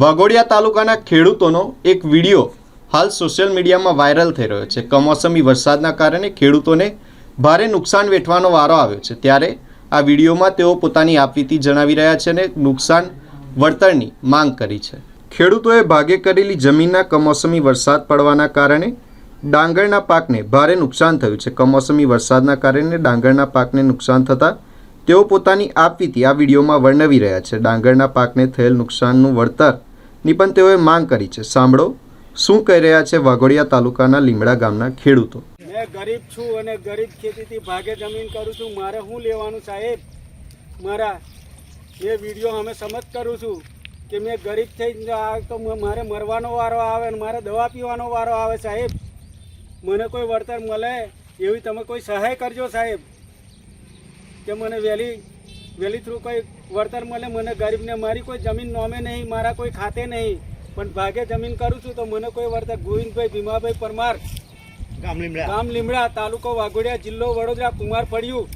વાઘોડિયા તાલુકાના ખેડૂતોનો એક વીડિયો હાલ સોશિયલ મીડિયામાં વાયરલ થઈ રહ્યો છે. કમોસમી વરસાદના કારણે ખેડૂતોને ભારે નુકસાન વેઠવાનો વારો આવ્યો છે. ત્યારે આ વિડીયોમાં તેઓ પોતાની આપવીતી જણાવી રહ્યા છે અને નુકસાન વળતરની માંગ કરી છે. ખેડૂતોએ ભાગે કરેલી જમીનના કમોસમી વરસાદ પડવાના કારણે ડાંગરના પાકને ભારે નુકસાન થયું છે. કમોસમી વરસાદના કારણે ડાંગરના પાકને નુકસાન થતાં તેઓ પોતાની આપવીતી આ વિડીયોમાં વર્ણવી રહ્યા છે. ડાંગરના પાકને થયેલ નુકસાનનું વળતરની પણ તેઓએ માંગ કરી છે. સાંભળો. શું કહી રહ્યા છે વાઘોડિયા તાલુકાના લીમડા ગામના ખેડૂતો? મેં ગરીબ છું અને ગરીબ ખેતીથી ભાગે જમીન કરું છું. મારે શું લેવાનું સાહેબ? મારા એ વીડિયો અમે સમજ કરું છું કે મેં ગરીબ થઈ તો મારે મરવાનો વારો આવે અને મારે દવા પીવાનો વારો આવે સાહેબ. મને કોઈ વળતર મળે એવી તમે કોઈ સહાય કરજો સાહેબ. કે મને વહેલી વહેલી થ્રુ કોઈ વળતર મળે મને ગરીબને મારી કોઈ જમીન નોમે નહીં મારા કોઈ ખાતે નહીં પણ ભાગે જમીન કરું છું તો મને કોઈ વળતર. ગોવિંદભાઈ ભીમાભાઈ પરમાર ગામ લીમડા. તાલુકો વાઘોડિયા જિલ્લો વડોદરા કુમાર ફળિયું